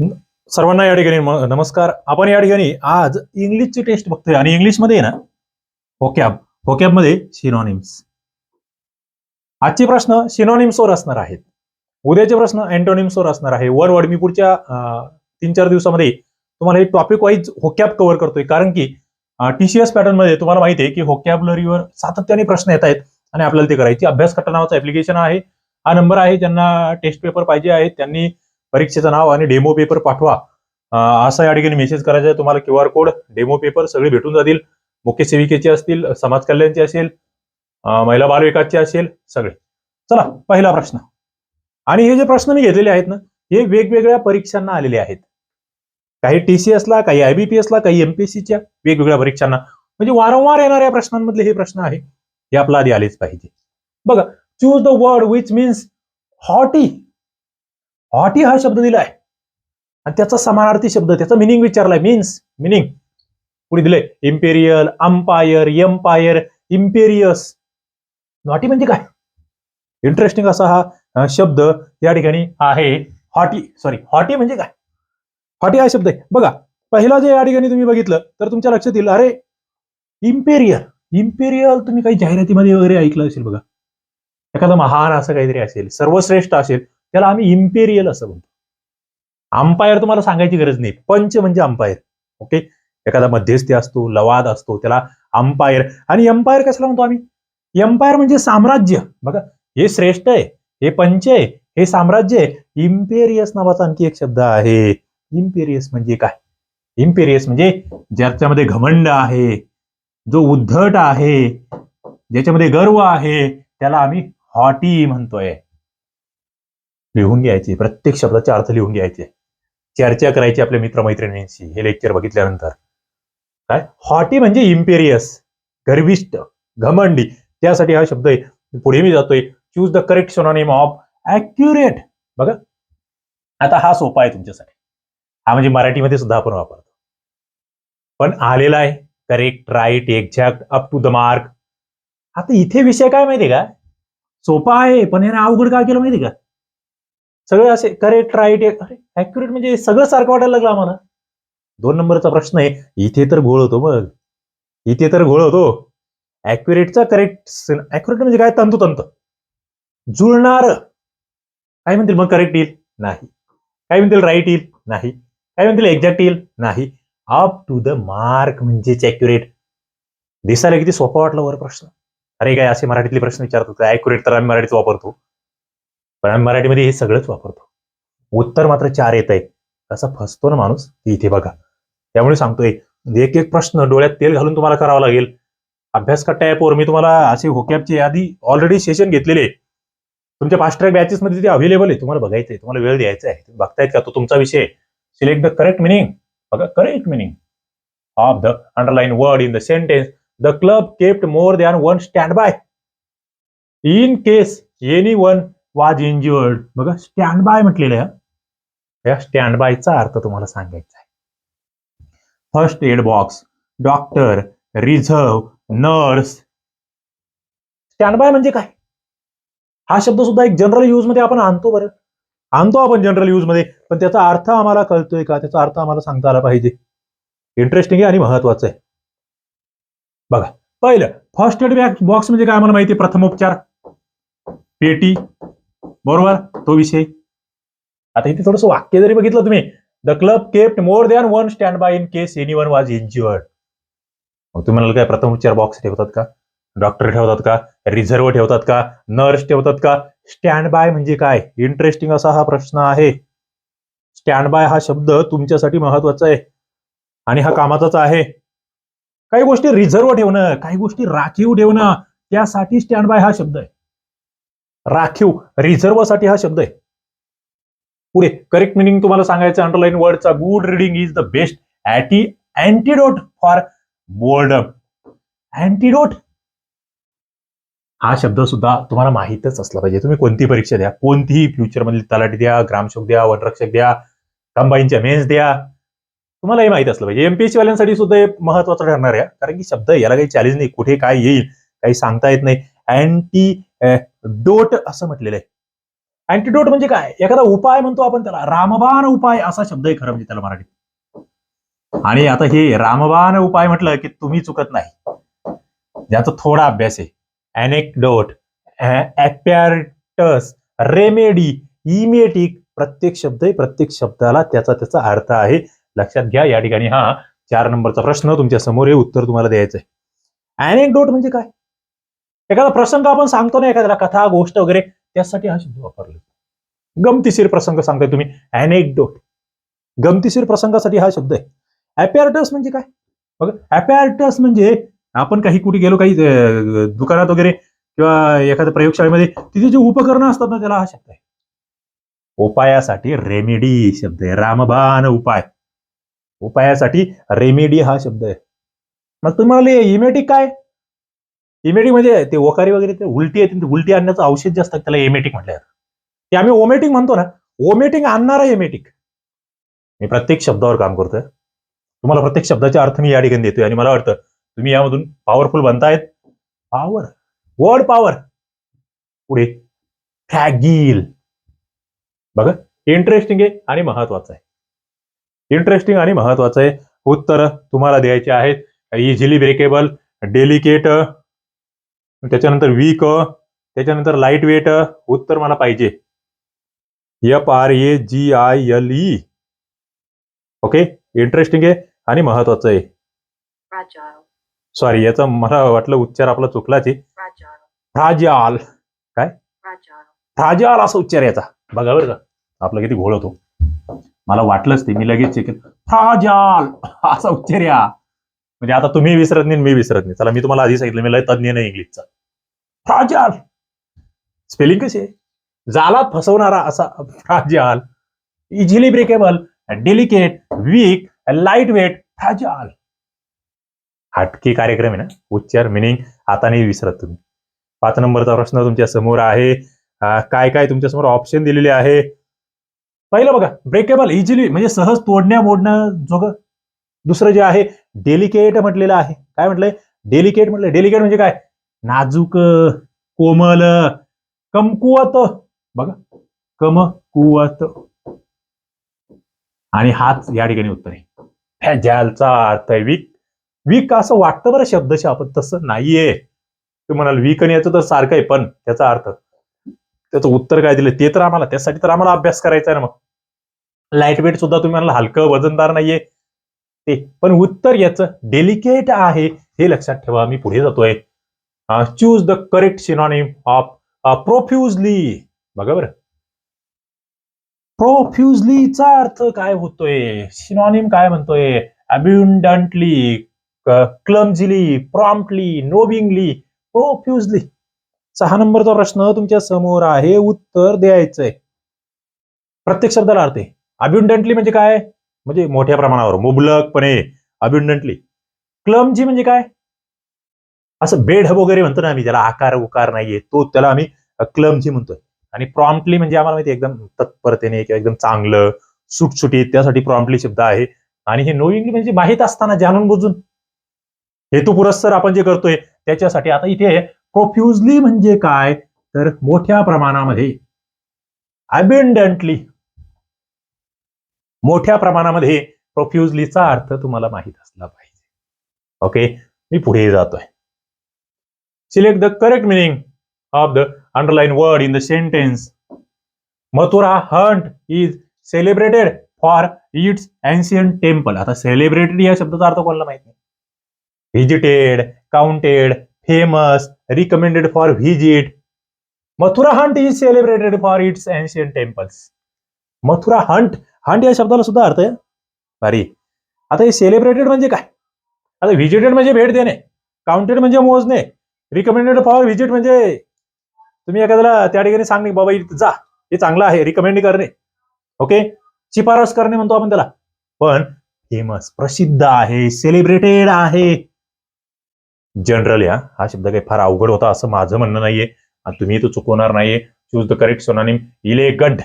सर्वांना या ठिकाणी नमस्कार. आपण या ठिकाणी आज इंग्लिशची टेस्ट बघतोय. आणि इंग्लिशमध्ये आहे ना होकॅब होकॅबमध्ये सिनॉनिम्स आजचे प्रश्न सिनॉनिम्सवर असणार आहेत. उद्याचे प्रश्न अँटोनिम्सवर असणार आहे. वन वर्ड मी पुढच्या तीन चार दिवसामध्ये तुम्हाला हे टॉपिक वाईज होकॅब कव्हर करतोय. कारण की टीसीएस पॅटर्नमध्ये तुम्हाला माहिती आहे की होकॅबलरीवर सातत्याने प्रश्न येत आहेत आणि आपल्याला ते करायची. अभ्यास कट्टा नावाचं ऍप्लिकेशन आहे. हा नंबर आहे. ज्यांना टेस्ट पेपर पाहिजे आहे त्यांनी परीक्षेचं नाव आणि डेमो पेपर पाठवा. असा या ठिकाणी मेसेज करायचा आहे. तुम्हाला Q R code demo paper सगळे भेटून जातील. मुख्य सेविकेचे असतील समाज कल्याणचे असेल महिला बाल विकासचे असेल सगळे. चला पहिला प्रश्न. आणि हे जे प्रश्न मी घेतलेले आहेत ना हे वेगवेगळ्या परीक्षांना आलेले आहेत. काही टीसीएसला काही आयबीपीएसला काही एमपीएससीच्या वेगवेगळ्या परीक्षांना. म्हणजे वारंवार येणाऱ्या प्रश्नांमधले हे प्रश्न आहे. हे आपला आधी आलेच पाहिजे. बघा choose the word which means haughty haughty हा शब्द दिलाय. आणि त्याचा समानार्थी शब्द त्याचा मिनिंग विचारलाय. मीन्स मिनिंग पुढे दिलंय. Imperial umpire empire imperious naughty म्हणजे काय? इंटरेस्टिंग असा हा शब्द या ठिकाणी आहे. हॉटी सॉरी हॉटी म्हणजे काय? हॉटी हा शब्द आहे. बघा पहिला जे या ठिकाणी तुम्ही बघितलं तर तुमच्या लक्षात येईल अरे इम्पेरियल इम्पेरियल तुम्ही काही जाहिरातीमध्ये वगैरे ऐकलं असेल बघा. एखादा महान असं काहीतरी असेल सर्वश्रेष्ठ असेल त्याला आम्ही इम्पेरियल असं म्हणतो. अंपायर तुम्हाला सांगायची गरज नाही. पंच म्हणजे अंपायर ओके एखादा मध्यस्थी असतो लवाद असतो त्याला अंपायर आणि एम्पायर कशाला म्हणतो आम्ही? एम्पायर म्हणजे साम्राज्य. बघा हे श्रेष्ठ आहे हे पंच आहे हे साम्राज्य आहे. इम्पेरियस नावाचा आणखी एक शब्द आहे. इम्पेरियस म्हणजे काय? इम्पेरियस म्हणजे ज्याच्यामध्ये घमंड आहे जो उद्धट आहे ज्याच्यामध्ये गर्व आहे त्याला आम्ही हॉटी म्हणतोय. लिहून घ्यायचे प्रत्येक शब्दाचे अर्थ लिहून घ्यायचे. चर्चा करायची आपल्या मित्रमैत्रिणींशी हे लेक्चर बघितल्यानंतर. काय? हॉटी म्हणजे इम्पेरियस गर्विष्ट घमंडी. त्यासाठी हा शब्द आहे पुढे मी जातोय. Choose the correct synonym of accurate बघा. आता हा सोपा आहे तुमच्यासाठी. हा म्हणजे मराठीमध्ये सुद्धा आपण वापरतो. पण आलेला आहे. Correct right exact up to the mark आता इथे विषय काय माहितीये का? सोपा आहे पण याने अवघड काय केलं माहिती का? सगळं असे करेक्ट राईट अरे ऍक्युरेट म्हणजे सगळं सारखं वाटायला लागलं आम्हाला. दोन नंबरचा प्रश्न आहे इथे तर घोळ होतो मग इथे तर घोळ होतो. ऍक्युरेटचा करेक्ट ऍक्युरेट म्हणजे काय? तंतोतंत. जुळणार. काय म्हणतील मग करेक्ट येईल? नाही. काय म्हणतील राईट येईल? नाही. काय म्हणतील एक्झॅक्ट येईल? नाही. अप टू द मार्क म्हणजेच ऍक्युरेट दिसायला किती सोपा वाटला वर प्रश्न. अरे काय असे मराठीतले प्रश्न विचारतात ऍक्युरेट तर आम्ही मराठीत वापरतो. पण आम्ही मराठीमध्ये हे सगळंच वापरतो. उत्तर मात्र चार येत आहे असा फसतो ना माणूस ते इथे बघा. त्यामुळे सांगतोय एक एक प्रश्न डोळ्यात तेल घालून तुम्हाला करावं लागेल. अभ्यास कट्टा ॲपवर मी तुम्हाला असे होकॅपची यादी ऑलरेडी सेशन घेतलेले तुमच्या फास्ट ट्रॅक बॅचेस मध्ये ते अवेलेबल आहे. तुम्हाला बघायचं आहे तुम्हाला वेळ द्यायचा आहे. तुम्ही बघतायत का तो तुमचा विषय? सिलेक्ट द करेक्ट मिनिंग बघा correct meaning of the underline word in the sentence the club kept more than one stand by in case any one was injured बघा स्टँड बाय म्हटलेलं आहे. या स्टँड बायचा अर्थ तुम्हाला सांगायचा आहे. First aid box doctor reserve nurse standby म्हणजे काय? हा शब्द सुद्धा एक जनरल यूजमध्ये आपण आणतो बरं. आणतो आपण जनरल यूजमध्ये पण त्याचा अर्थ आम्हाला कळतोय का? त्याचा अर्थ आम्हाला सांगता आला पाहिजे. इंटरेस्टिंग आहे आणि महत्वाचं आहे. बघा पहिलं फर्स्ट एड बॉक्स म्हणजे काय आम्हाला माहिती प्रथमोपचार. पेटी. बरोबर? तो विषय. आता इथे थोडस वाक्य जरी बघितलं तुम्ही the club kept more than one standby in case anyone was injured मग तुम्ही म्हणाल काय प्रथमोपचार बॉक्स ठेवतात का? डॉक्टर ठेवतात का? रिझर्व ठेवतात का? नर्स ठेवतात का? स्टँड बाय म्हणजे काय? इंटरेस्टिंग असा हा प्रश्न आहे. स्टँड बाय हा शब्द तुमच्यासाठी महत्त्वाचा आहे. आणि हा कामाचाच आहे. काही गोष्टी रिझर्व ठेवणं काही गोष्टी राखीव ठेवणं त्यासाठी स्टँड बाय हा शब्द आहे. राखीव रिझर्वसाठी हा शब्द आहे. पुढे करेक्ट मिनिंग तुम्हाला सांगायचं underline वर्डचा good reading is the best anti antidote for boredom antidote हा शब्द सुद्धा तुम्हाला माहीतच असला पाहिजे. तुम्ही कोणती परीक्षा द्या कोणतीही फ्युचरमधली तलाठी द्या ग्रामसेवक द्या वनरक्षक द्या कंबाईनच्या मेन्स द्या. तुम्हाला हे माहीत असलं पाहिजे. एमपीएससी वाल्यांसाठी सुद्धा हे महत्वाचं ठरणार आहे. कारण की शब्द याला काही चॅलेंज नाही. कुठे काय येईल काही सांगता येत नाही. अँटी डोट असं म्हटलेलं आहे. अँटीडोट म्हणजे काय? एखादा उपाय म्हणतो आपण त्याला. रामबाण उपाय असा शब्द आहे खरं म्हणजे त्याला मराठीत. आणि आता हे रामबाण उपाय म्हटलं की तुम्ही चुकत नाही. ज्याचा थोडा अभ्यास आहे. अनेकडोट ऍपॅरटस रेमेडी इमेटिक प्रत्येक शब्द आहे. प्रत्येक शब्दाला त्याचा त्याचा अर्थ आहे. लक्षात घ्या या ठिकाणी. हा चार नंबरचा प्रश्न तुमच्यासमोर आहे. उत्तर तुम्हाला द्यायचं आहे अनेकडोट म्हणजे काय? एखादा प्रसंग आपण सांगतो ना एखाद्याला कथा गोष्ट वगैरे त्यासाठी हा शब्द वापरला गमतीशीर प्रसंग सांगताय तुम्ही अनेकडोट गमतीशीर प्रसंगासाठी हा शब्द आहे. ऍपॅरटस म्हणजे काय? बघा ऍपॅरटस म्हणजे आपण काही कुठे गेलो काही दुकानात वगैरे किंवा एखाद्या प्रयोगशाळेमध्ये तिथे जे उपकरणं असतात ना त्याला हा शब्द आहे. उपायासाठी रेमेडी शब्द आहे. रामबाण उपाय. उपायासाठी रेमेडी हा शब्द आहे. मग तुम्हाला इमेटिक काय? इमेटिक म्हणजे ते ओकारी वगैरे ते उलटी येते उलटी आणण्याचं औषध जे असतं त्याला एमेटिक म्हटलं जातं. ते आम्ही ओमेटिक म्हणतो ना ओमेटिक आणणारा एमेटिक मी प्रत्येक शब्दावर काम करतोय. तुम्हाला प्रत्येक शब्दाचा अर्थ मी या ठिकाणी देतोय आणि मला वाटतं तुम्ही यामधून पॉवरफुल बनतायत. पॉवर वर्ड पॉवर पुढे. फॅगिल बघा इंटरेस्टिंग आहे आणि महत्वाचं आहे. इंटरेस्टिंग आणि महत्वाचं आहे. उत्तर तुम्हाला द्यायचे आहेत. इझिली ब्रेकेबल डेलिकेट त्याच्यानंतर वीक त्याच्यानंतर लाइट वेट उत्तर मला पाहिजे. F R A G I L E okay interesting आहे आणि महत्वाचं आहे. सॉरी याचा मला वाटलं उच्चार आपला चुकलाच आहे. फ्राजाल fragile, फ्राजाल असा उच्चार याचा. बघा बरं का. आपला किती घोळ होतो. मला वाटलंच ते मी लगेच चेक फ्राजाल असा उच्चार या म्हणजे आता तुम्ही विसरत नाही मी विसरत नाही. चला मी तुम्हाला आधी सांगितलं मी लय तज्ञ नाही इंग्लिशचा. फ्राजाल स्पेलिंग कशी आहे? जालात फसवणारा असा fragile easily breakable delicate weak light weight fragile हटके कार्यक्रम आहे ना? उच्चार मिनिंग आता नाही विसरत तुम्ही. पाच नंबरचा प्रश्न तुमच्यासमोर आहे. काय काय तुमच्यासमोर ऑप्शन दिलेले आहे? पहिलं बघा ब्रेकेबल इझिली म्हणजे सहज तोडण्या मोडणं जोग. दुसरं जे आहे डेलिकेट म्हटलेलं आहे. काय म्हटलंय? डेलिकेट म्हटलं डेलिकेट म्हणजे काय? नाजूक कोमल कमकुवत. बघा. कमकुवत. आणि हाच या ठिकाणी उत्तर आहे. फॅजॅलचा अर्थ आहे वीक. वीक असं वाटतं बरं शब्दशा आपण तसं नाहीये. तुम्ही म्हणाल वीक आणि याचं तर सारखं आहे पण त्याचा अर्थ. त्याचं उत्तर काय दिलं ते तर आम्हाला त्यासाठी तर आम्हाला अभ्यास करायचा आहे ना मग. लाइट वेट सुद्धा तुम्ही म्हणाल हलकं वजनदार नाहीये. ते पण उत्तर याचं डेलिकेट आहे हे लक्षात ठेवा मी पुढे जातोय. Choose the correct synonym of profusely बघा बरं. प्रोफ्युजलीचा अर्थ काय होतोय? सिनॉनिम काय म्हणतोय? अब्युंडंटली क्लमझिली प्रॉम्प्टली नोबिंगली प्रोफ्युजली सहा नंबरचा प्रश्न तुमच्यासमोर आहे. उत्तर द्यायचंय. प्रत्येक शब्दाला अर्थ आहे. अब्युंडंटली म्हणजे काय? म्हणजे मोठ्या प्रमाणावर मुबलकपणे अब्युंडंटली क्लमजी म्हणजे काय? असं बेढब वगैरे म्हणतो ना आम्ही त्याला आकार उकार नाहीये तो त्याला आम्ही क्लमजी म्हणतोय. आणि प्रॉम्प्टली म्हणजे आम्हाला माहिती एकदम तत्परतेने किंवा एकदम चांगलं सुटसुटीत त्यासाठी प्रॉम्प्टली शब्द आहे. आणि हे नोईंगली म्हणजे माहीत असताना जाणून बुजून. हेतू पुरस्सर आपण जे करतोय त्याच्यासाठी आता इथे प्रोफ्युजली म्हणजे काय? तर मोठ्या प्रमाणामध्ये अबिंडंटली मोठ्या प्रमाणामध्ये प्रोफ्युजलीचा अर्थ तुम्हाला माहीत असला पाहिजे. ओके मी पुढे जातोय. Select the correct meaning of the underline word in the sentence Mathura hunt is celebrated for its ancient temple आता सेलिब्रेटेड या शब्दाचा अर्थ कोणाला माहीत नाही? Visited counted famous recommended for visit Mathura hunt is celebrated for its ancient temples Mathura hunt hunt या शब्दाला सुद्धा अर्थ आहे. भारी. आता हे सेलिब्रेटेड म्हणजे काय? आता व्हिजिटेड म्हणजे भेट देणे काउंटेड म्हणजे मोजणे रिकमेंडेड फॉर व्हिजिट म्हणजे तुम्ही एखाद्याला त्या ठिकाणी सांगणे बाबा इथं जा हे चांगलं आहे रिकमेंड करणे. ओके शिफारस करणे म्हणतो आपण त्याला. पण फेमस प्रसिद्ध आहे सेलिब्रेटेड आहे. जनरल या हा शब्द काही फार अवघड होता असं माझं म्हणणं नाहीये. आणि तुम्ही तो चुकवणार नाहीये. Choose the correct synonym elegant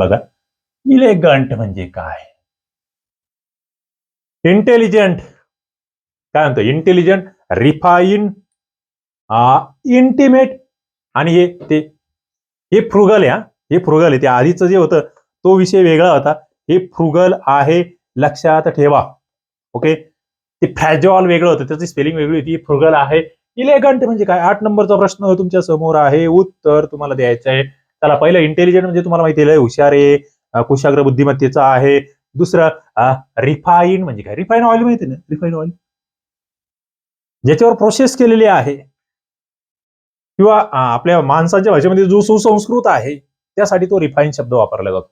बघा. इलेगंट म्हणजे काय? इंटेलिजंट काय म्हणतो? इंटेलिजंट रिफाईन इंटिमेट आणि हे ते हे फ्रुगल या हे. फ्रुगल आहे. ते आधीचं जे होतं तो विषय वेगळा होता. हे फ्रुगल आहे लक्षात ठेवा. ओके ते फ्रॅजॉल वेगळं होतं. त्याची स्पेलिंग वेगळी होती. फ्रुगल आहे. इलेगंट म्हणजे काय? आठ नंबरचा प्रश्न तुमच्यासमोर आहे. उत्तर तुम्हाला द्यायचं आहे. त्याला पहिलं इंटेलिजंट म्हणजे तुम्हाला माहिती आहे हुशार आहे कुशाग्र बुद्धिमत्तेचा आहे. दुसरं रिफाईन म्हणजे काय? रिफाईन ऑइल माहिती ना? रिफाईन ऑइल ज्याच्यावर प्रोसेस केलेली आहे किंवा आपल्या माणसाच्या भाषेमध्ये जो सुसंस्कृत आहे त्यासाठी तो रिफाईन शब्द वापरला जातो.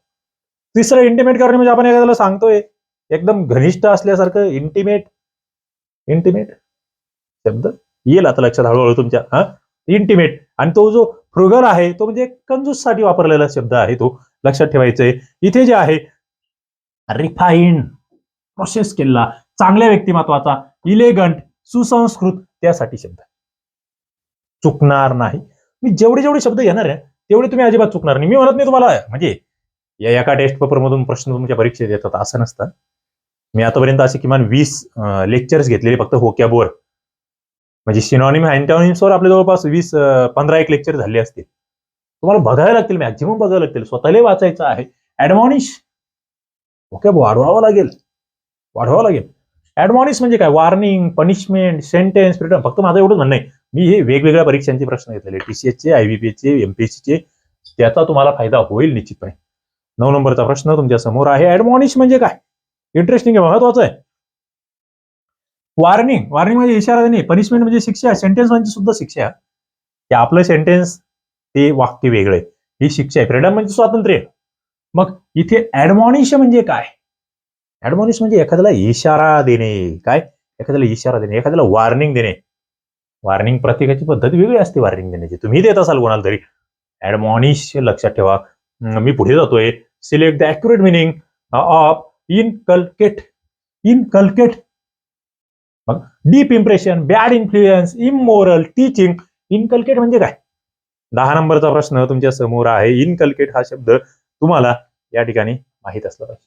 तिसरं इंटिमेट करणे म्हणजे आपण एखाद्याला सांगतोय एकदम घनिष्ठ असल्यासारखं इंटिमेट इंटिमेट शब्द येईल आता लक्षात हळूहळू तुमच्या हा इंटिमेट आणि तो जो फ्रुगल आहे तो म्हणजे कंजूससाठी वापरलेला शब्द आहे तो. लक्षात ठेवायचा आहे इथे जे आहे रिफाईन प्रोसेस केलेला चांगल्या व्यक्तिमत्वाचा इलेगंट सुसंस्कृत त्यासाठी शब्द चुकणार नाही. मी जेवढे जेवढे शब्द येणार आहे तेवढे तुम्ही अजिबात चुकणार नाही. मी म्हणत नाही तुम्हाला म्हणजे या एका टेस्ट पेपर मधून प्रश्न तुमच्या परीक्षेत येतात असं नसतं. मी आतापर्यंत असे किमान वीस लेक्चर्स घेतलेले फक्त होक्याबोर म्हणजे सिनॉनिम अँटॉनिम्सवर आपले जवळपास वीस पंधरा एक लेक्चर झाले असतील. तुम्हाला बघायला लागतील मॅक्झिमम बघायला लागतील. स्वतःला वाचायचं आहे. ऍडमॉनिश ओके वाढवावं लागेल. वाढवावं लागेल. ऍडमॉनिश म्हणजे काय? वॉर्निंग पनिशमेंट सेंटेन्स रिटर्न फक्त माझं एवढंच म्हणणं आहे. मी हे वेगवेगळ्या परीक्षांचे प्रश्न घेतलेले. टीसीएसचे आयबीपीएसचे एमपीएससीचे त्याचा तुम्हाला फायदा होईल निश्चितपणे. नऊ नंबरचा प्रश्न तुमच्यासमोर आहे. ऍडमॉनिश म्हणजे काय? इंटरेस्टिंग आहे महत्वाचं आहे. वार्निंग वार्निंग म्हणजे इशारा देणे. पनिशमेंट म्हणजे शिक्षा. सेंटेन्स म्हणजे सुद्धा शिक्षा. ते आपलं सेंटेन्स ते वाक्य वेगळं ही शिक्षा आहे. फ्रीडम म्हणजे स्वातंत्र्य मग इथे ऍडमॉनिश म्हणजे काय? ऍडमॉनिश म्हणजे एखाद्याला इशारा देणे. काय? एखाद्याला इशारा देणे. एखाद्याला वॉर्निंग देणे. वॉर्निंग प्रत्येकाची पद्धत वेगळी असते वॉर्निंग देण्याची. तुम्ही देत असाल कोणाला तरी. ऍडमॉनिश लक्षात ठेवा. मी पुढे जातोय. Select the accurate meaning of inculcate inculcate मग deep impression bad influence immoral teaching inculcate म्हणजे काय? दहा नंबरचा प्रश्न तुमच्यासमोर आहे. इनकल्केट हा शब्द तुम्हाला या ठिकाणी माहीत असला पाहिजे.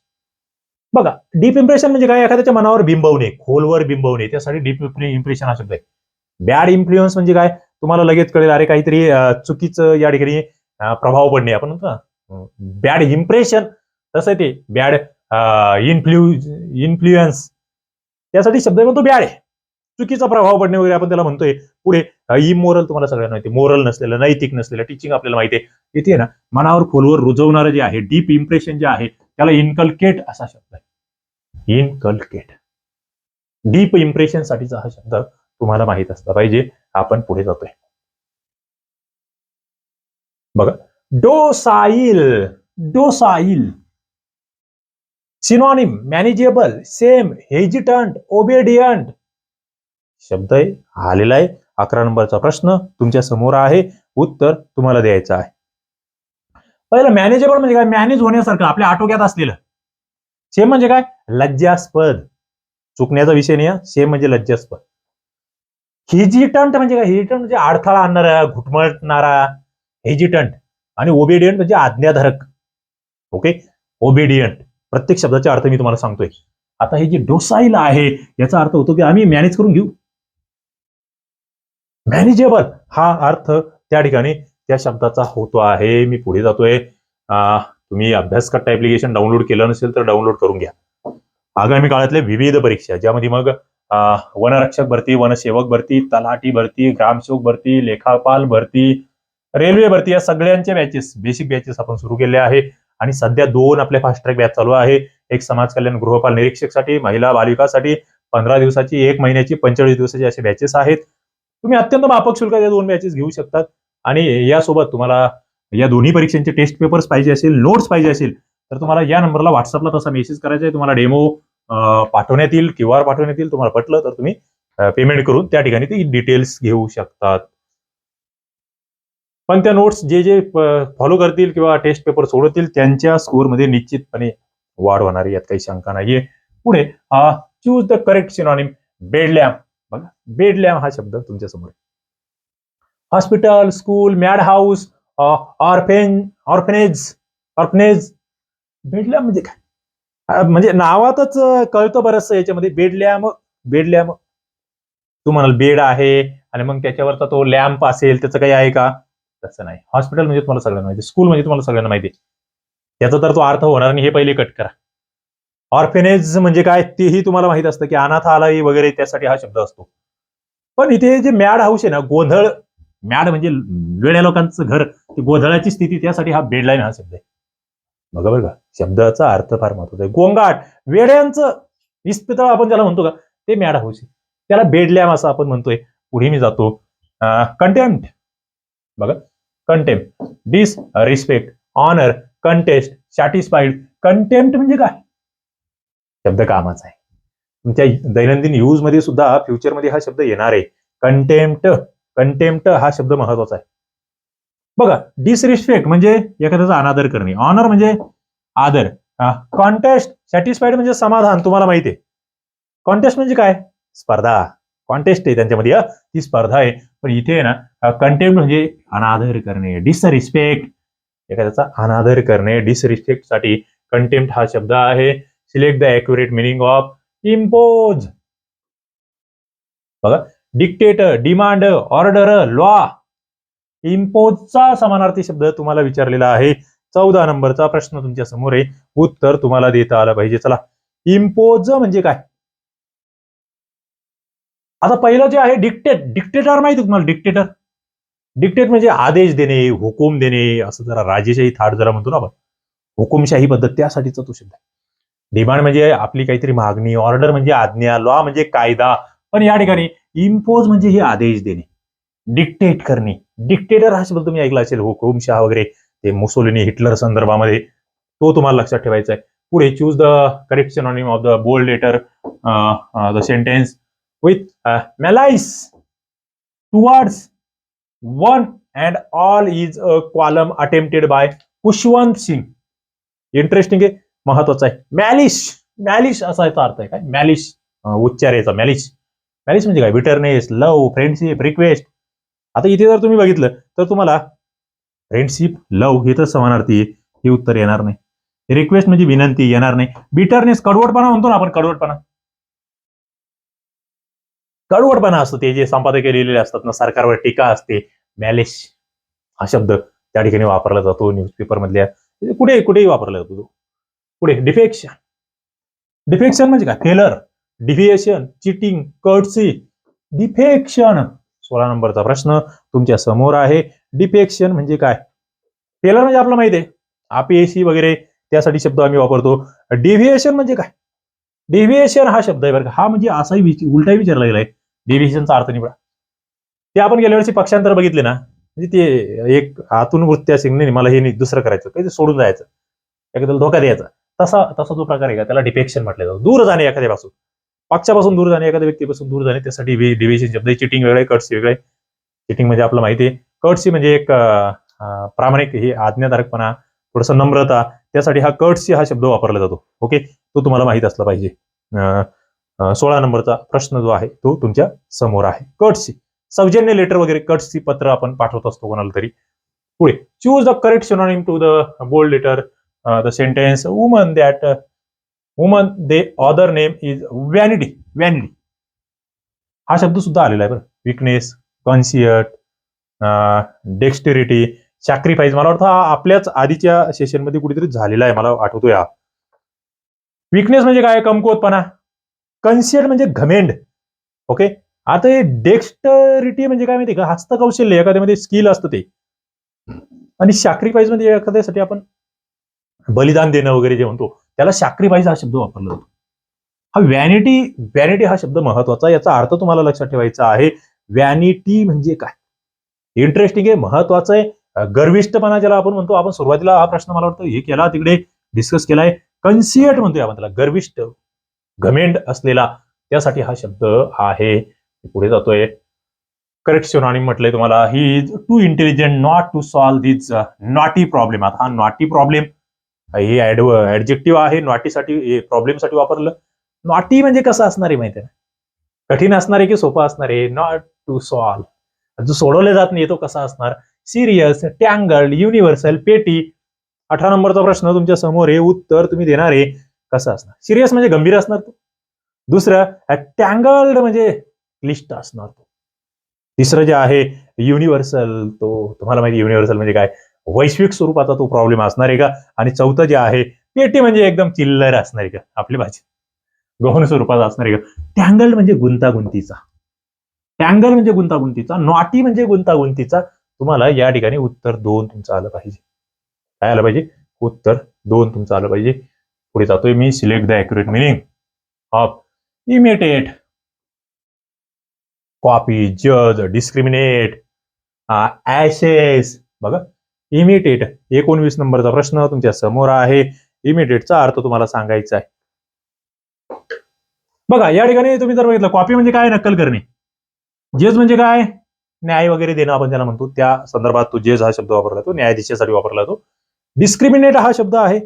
बघा डीप इम्प्रेशन म्हणजे काय? एखाद्याच्या मनावर बिंबवणे खोलवर बिंबवणे. त्यासाठी डीप इम्प्रेशन हा शब्द आहे. बॅड इन्फ्लुएन्स म्हणजे काय? तुम्हाला लगेच कळेल अरे काहीतरी चुकीचं या ठिकाणी प्रभाव पडणे. आपण म्हणतो बॅड इम्प्रेशन तसं ते बॅड इन्फ्लु इन्फ्लुएन्स त्यासाठी शब्द म्हणतो बॅड चुकीचा प्रभाव पडणे वगैरे आपण त्याला म्हणतोय. पुढे इमोरल तुम्हाला सगळ्यांना माहिती मोरल नसलेलं नैतिक नसलेलं टीचिंग आपल्याला माहिती आहे. इथे ना मनावर खोलवर रुजवणारं जे आहे डीप इम्प्रेशन जे आहे त्याला इन्कल्केट असा शब्द आहे. इन्कल्केट डीप इम्प्रेशन साठीचा हा शब्द तुम्हाला माहीत असला पाहिजे. आपण पुढे जातोय. बघा. Docile docile synonym manageable same hesitant obedient शब्द आहे हा आलेला आहे. अकरा नंबरचा प्रश्न तुमच्यासमोर आहे. उत्तर तुम्हाला द्यायचं आहे. पहिलं मॅनेजेबल म्हणजे काय? मॅनेज होण्यासारखं आपल्या आटोक्यात असलेलं. सेम म्हणजे काय? लज्जास्पद. चुकण्याचा विषय नाही सेम म्हणजे लज्जास्पद. हेजिटंट म्हणजे काय? हेजिटंट म्हणजे अडथळा आणणारा घुटमळणारा हेजिटंट आणि ओबेडियंट म्हणजे आज्ञाधारक. ओके ओबेडियंट प्रत्येक शब्दाचा अर्थ मी तुम्हाला सांगतोय. आता हे जे डोसाईल आहे याचा अर्थ होतो की आम्ही मॅनेज करून घेऊ. मॅनेजेबल हा अर्थ त्या ठिकाणी त्या शब्दाचा होतो आहे. मी पुढे जातोय. तुम्ही अभ्यासकट ऍप्लिकेशन डाउनलोड केलं नसेल तर डाउनलोड करून घ्या. आगामी काळातल्या विविध परीक्षा ज्यामध्ये मग वनरक्षक भरती वनसेवक भरती तलाठी भरती ग्रामसेवक भरती लेखापाल भरती रेल्वे भरती या सगळ्यांच्या बॅचेस बेसिक बॅचेस आपण सुरू केले आहे. आणि सध्या दोन आपल्या फास्ट ट्रॅक बॅच चालू आहे. एक समाज कल्याण गृहपाल निरीक्षकसाठी महिला बालिकासाठी पंधरा दिवसाची एक महिन्याची पंचेचाळीस दिवसाची असे बॅचेस आहेत. तुम्ही अत्यंत माफक शुल्कात या दोन बॅचेस घेऊ शकतात. आणि यासोबत तुम्हाला या दोन्ही परीक्षांचे टेस्ट पेपर्स पाहिजे असेल नोट्स पाहिजे असेल तर तुम्हाला या नंबरला व्हॉट्सअपला तसा मेसेज करायचा आहे. तुम्हाला डेमो पाठवण्यात येईल क्यू आर पाठवण्यात येईल तुम्हाला पटलं तर तुम्ही पेमेंट करून त्या ठिकाणी ती डिटेल्स घेऊ शकतात. पण त्या नोट्स जे जे फॉलो करतील किंवा टेस्ट पेपर सोडवतील त्यांच्या स्कोअरमध्ये निश्चितपणे वाढ होणार यात काही शंका नाहीये. पुढे choose the correct synonym bedlam बघा बेडलॅम हा शब्द तुमच्यासमोर. Hospital school madhouse orphan orphanage orphanage bedlam म्हणजे काय? म्हणजे नावातच कळतं बरंच याच्यामध्ये. बेडलॅम बेडलॅम तू म्हणाल बेड आहे आणि मग त्याच्यावरचा तो लॅम्प असेल त्याचं काही आहे का? तसं नाही. हॉस्पिटल म्हणजे तुम्हाला सगळ्यांना माहिती. स्कूल म्हणजे तुम्हाला सगळ्यांना माहिती. आहे. त्याचा तर तो अर्थ होणार नाही हे पहिले कट करा. ऑर्फेनेज म्हणजे काय तेही तुम्हाला माहीत असतं की अनाथालय वगैरे त्यासाठी हा शब्द असतो. पण इथे जे मॅड हाऊस आहे ना गोंधळ मॅड म्हणजे वेड्या लोकांचं घर ती गोंधळाची स्थिती त्यासाठी हा बेडलाईन हा शब्द आहे. बघा बरं का शब्दाचा अर्थ फार महत्त्वाचा आहे. गोंगाट वेड्यांचं इस्पितळ आपण ज्याला म्हणतो का ते मॅड हाऊस आहे. त्याला बेडलॅम असं आपण म्हणतोय. पुढे मी जातो. कंटेंट बघा contempt disrespect honour contest satisfied contempt म्हणजे काय? शब्द कामाचा आहे. तुमच्या दैनंदिन यूजमध्ये सुद्धा फ्युचरमध्ये हा शब्द येणार आहे. कंटेम्प्ट कंटेम्प्ट हा शब्द महत्त्वाचा आहे. बघा डिसरिस्पेक्ट म्हणजे एखाद्याचा अनादर करणे. ऑनर म्हणजे आदर. कॉन्टेस्ट सॅटिस्फाईड म्हणजे समाधान तुम्हाला माहिती आहे. कॉन्टेस्ट म्हणजे काय? स्पर्धा. कॉन्टेस्ट आहे त्यांच्यामध्ये ती स्पर्धा आहे. पण इथे आहे ना कंटेम्प्ट म्हणजे अनादर करणे डिसरिस्पेक्ट एखाद्याचा अनादर करणे डिसरिस्पेक्टसाठी कंटेम्प्ट हा शब्द आहे. Select the accurate meaning of impose बघा डिक्टेटर डिमांड ऑर्डर लॉ इम्पोजचा समानार्थी शब्द तुम्हाला विचारलेला आहे. चौदा नंबरचा प्रश्न तुमच्यासमोर आहे. उत्तर तुम्हाला देता आलं पाहिजे. चला इम्पोज म्हणजे काय? आता पहिलं जे आहे डिक्टेट डिक्टेटर माहिती तुम्हाला? डिक्टेटर डिक्टेट म्हणजे आदेश देणे हुकूम देणे असं जरा राजेशाही थाट जरा म्हणतो ना आपण. हुकुमशाही पद्धत त्यासाठीचा तो शब्द आहे. डिमांड म्हणजे आपली काहीतरी मागणी ऑर्डर म्हणजे आज्ञा लॉ म्हणजे कायदा. पण या ठिकाणी इम्पोज म्हणजे हे आदेश देणे. डिक्टेट करणे. डिक्टेटर हा शब्द तुम्ही ऐकला असेल हुकुमशाह वगैरे ते मुसोलिनी हिटलर संदर्भामध्ये. तो तुम्हाला लक्षात ठेवायचा आहे. पुढे choose the correct synonym of the bold letter the sentence with malice towards one and all is a column attempted by Khushwant Singh interesting आहे महत्वाचं आहे. मॅलिश मॅलिश असा याचा अर्थ आहे काय? मॅलिश उच्चार याचा. मॅलिश मॅलिश म्हणजे काय? बिटरनेस लव फ्रेंडशिप रिक्वेस्ट आता इथे जर तुम्ही बघितलं तर तुम्हाला फ्रेंडशिप लव हे तर समानार्थी हे उत्तर येणार नाही. रिक्वेस्ट म्हणजे विनंती येणार नाही. बिटरनेस कडवटपणा म्हणतो ना आपण कडवटपणा. कडवटपणा असतो. ते जे संपादकीय लिहिलेले असतात ना सरकारवर टीका असते. मॅलेश हा शब्द त्या ठिकाणी वापरला जातो न्यूजपेपर मधल्या कुठे कुठेही वापरला जातो तो. पुढे डिफेक्शन डिफेक्शन म्हणजे काय? Failure deviation cheating courtesy defection सोळा नंबरचा प्रश्न तुमच्यासमोर आहे. डिफेक्शन म्हणजे काय? फेलर म्हणजे आपलं माहिती आहे. अपयशी वगैरे त्यासाठी शब्द आम्ही वापरतो. डिव्हिएशन म्हणजे काय? डेव्हिएशन हा शब्द आहे बरं का. हा म्हणजे असाही विच- उलटाही विचारला गेलाय. डेव्हिएशनचा अर्थ निवडा. ते आपण गेल्या वर्षी पक्षांतर बघितले ना म्हणजे ते एक आतून वृत्ती असे नाही मला हे नाही दुसरं करायचं काही सोडून जायचं. एखाद्याला धोका द्यायचा. तसा तसा जो प्रकार आहे का? त्याला डिपेक्शन म्हटलं जातं. दूर जाणे एखाद्यापासून. पक्षापासून दूर जाणे एखाद्या व्यक्तीपासून दूर जाणे त्यासाठी डिव्हिजन शब्द चिटिंग वेगळे कटसी वेगळे चिटिंग म्हणजे आपलं माहिती आहे. कटसी म्हणजे एक प्रामाणिक हे आज्ञाधारकपणा थोडंसं नम्रता त्यासाठी हा कटसी हा शब्द वापरला जातो. ओके तो तुम्हाला माहीत असला पाहिजे. सोळा नंबरचा प्रश्न जो आहे तो तुमच्यासमोर आहे. कटसी सौजन्य लेटर वगैरे कट्सची पत्र आपण पाठवत असतो कोणाला तरी. पुढे choose the correct synonym to the bold letter the sentence woman that woman they other name is vanity vanity हा शब्द सुद्धा आलेला आहे बरं. विकनेस कॉन्सियट डेक्स्टेरिटी सॅक्रिफाईस मला वाटतं हा आपल्याच आधीच्या सेशनमध्ये कुठेतरी झालेला आहे मला आठवतोय हा. विकनेस म्हणजे काय? कमकुवतपणा. कन्सियट म्हणजे घमेंड. ओके आता हे डेक्स्टरिटी म्हणजे काय माहिती का? हस्तकौशल्य एखाद्यामध्ये स्किल असतं ते. आणि सॅक्रिफाईस म्हणजे एखाद्यासाठी आपण बलिदान देणं वगैरे जे म्हणतो त्याला सॅक्रिफाईस हा शब्द वापरला जातो. हा व्हॅनिटी व्हॅनिटी हा शब्द महत्त्वाचा याचा अर्थ तुम्हाला लक्षात ठेवायचा आहे व्हॅनिटी म्हणजे काय? इंटरेस्टिंग आहे महत्वाचं आहे. गर्विष्टपणा ज्याला आपण म्हणतो आपण सुरुवातीला हा प्रश्न मला वाटतं हे केला तिकडे डिस्कस केलाय. कन्सिएट म्हणतोय आपण त्याला गर्विष्ट घमेंड असलेला त्यासाठी हा शब्द आहे. पुढे जातोय. करेक्ट आणि म्हटलंय तुम्हाला he is too intelligent not to solve this knotty problem आता हा नॉटी प्रॉब्लेम हे ऍडजेक्टिव्ह आहे नॉटीसाठी प्रॉब्लेमसाठी वापरलं. नॉटी म्हणजे कसं असणार आहे माहिती आहे कठीण असणार आहे की सोपं असणार आहे? नॉट टू सॉल्व्ह जो सोडवले जात नाही तो कसा असणार? सिरियस टँगल्ड युनिव्हर्सल पेटी अठरा नंबरचा प्रश्न तुमच्यासमोर आहे उत्तर तुम्ही देणार आहे कसं असणार? सिरियस म्हणजे गंभीर असणार तो. दुसरं टँगल्ड म्हणजे क्लिष्ट असणार तो. तिसरं जे आहे युनिव्हर्सल तो तुम्हाला माहिती युनिव्हर्सल म्हणजे काय? वैश्विक स्वरूपाचा तो प्रॉब्लेम असणार आहे का? आणि चौथं जे आहे पेटी म्हणजे एकदम चिल्लर असणार आहे का? आपली भाजी. गहन स्वरूपाचा असणार आहे का? टँगल म्हणजे गुंतागुंतीचा. टँगल म्हणजे गुंतागुंतीचा. नॉटी म्हणजे गुंतागुंतीचा. तुम्हाला या ठिकाणी उत्तर दोन तुमचं आलं पाहिजे. काय आलं पाहिजे? उत्तर दोन तुमचं आलं पाहिजे. पुढे जातोय मी. Select the accurate meaning of imitate copy जज डिस्क्रिमिनेट ॲशेस बघा इमिटेट एकोणवीस नंबरचा प्रश्न तुमच्यासमोर आहे. इमिटेटचा अर्थ तुम्हाला सांगायचा आहे. बघा या ठिकाणी तुम्ही जर बघितलं कॉपी म्हणजे काय? नक्कल करणे. जेज म्हणजे काय? न्याय वगैरे देणं आपण ज्याला म्हणतो त्या संदर्भात तो जेज हा शब्द वापरला जातो न्यायाधीशासाठी वापरला जातो. डिस्क्रिमिनेट हा शब्द आहे.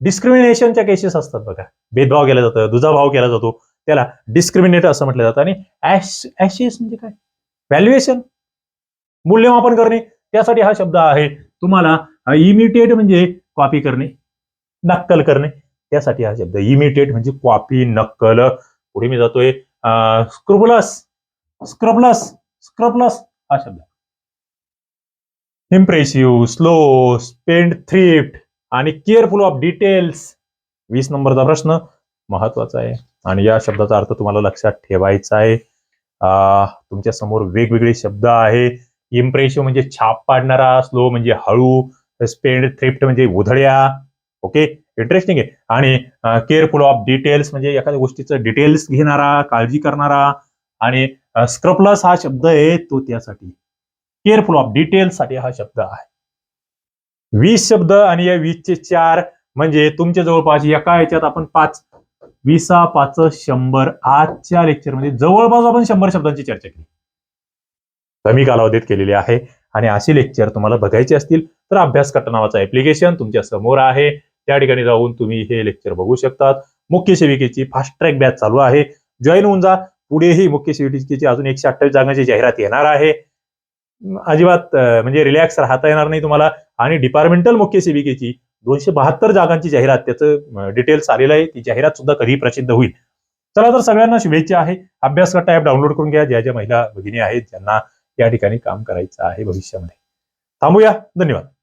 डिस्क्रिमिनेशनच्या केसेस असतात बघा. भेदभाव केला जातो दुजाभाव केला जातो. त्याला डिस्क्रिमिनेटर असं म्हटलं जातं. आणि ऍशेस म्हणजे काय? व्हॅल्युएशन मूल्यमापन करणे. त्यासाठी हा शब्द आहे तुम्हाला इमिटेट म्हणजे कॉपी करणे नक्कल करणे. त्यासाठी हा शब्द इमिटेट म्हणजे कॉपी नक्कल. पुढे मी जातोय स्क्रुबलस स्क्रबलस स्क्रबलस हा शब्द. इम्प्रेसिव्ह स्लो स्पेंड थ्रिफ्ट आणि केअरफुल ऑफ डिटेल्स वीस नंबरचा प्रश्न महत्त्वाचा आहे. आणि या शब्दाचा अर्थ तुम्हाला लक्षात ठेवायचा आहे. तुमच्यासमोर वेगवेगळे शब्द आहे. इम्प्रेसिव्ह म्हणजे छाप पाडणारा स्लो म्हणजे हळू स्पेंड थ्रिफ्ट म्हणजे उधळ्या. ओके इंटरेस्टिंग आहे. आणि केअरफुल ऑफ डिटेल्स म्हणजे एखाद्या गोष्टीचं डिटेल्स घेणारा काळजी करणारा. आणि स्क्रपलस हा शब्द आहे तो त्यासाठी. केअरफुल ऑफ डिटेल्ससाठी हा शब्द आहे. वीस शब्द आणि या वीसचे चार म्हणजे तुमच्या जवळपास एका याच्यात आपण पाच विसा पाच शंभर. आजच्या लेक्चरमध्ये जवळपास आपण शंभर शब्दांची चर्चा केली. कमी कालावधीत केलेली आहे. आणि अशी लेक्चर तुम्हाला बघायचे असतील तर अभ्यास कट्टा नावाचं ऍप्लिकेशन तुमच्यासमोर आहे. त्या ठिकाणी जाऊन तुम्ही हे लेक्चर बघू शकतात. मुख्य सेविकेची फास्ट ट्रॅक बॅच चालू आहे. जॉईन होऊन जा. पुढेही मुख्य सेविकेची अजून एकशे अठ्ठावीस जागांची जाहिरात येणार आहे. अजिबात म्हणजे रिलॅक्स राहता येणार नाही तुम्हाला. आणि डिपार्टमेंटल मुख्य सेविकेची दोनशे बहात्तर जागांची जाहिरात त्याचं डिटेल्स आलेलं आहे. ती जाहिरात सुद्धा कधी प्रसिद्ध होईल. चला तर सगळ्यांना शुभेच्छा आहे. अभ्यास करता ऍप डाउनलोड करून घ्या. ज्या ज्या महिला भगिनी आहेत ज्यांना या ठिकाणी काम करायचं आहे भविष्यामध्ये. थांबूया. धन्यवाद.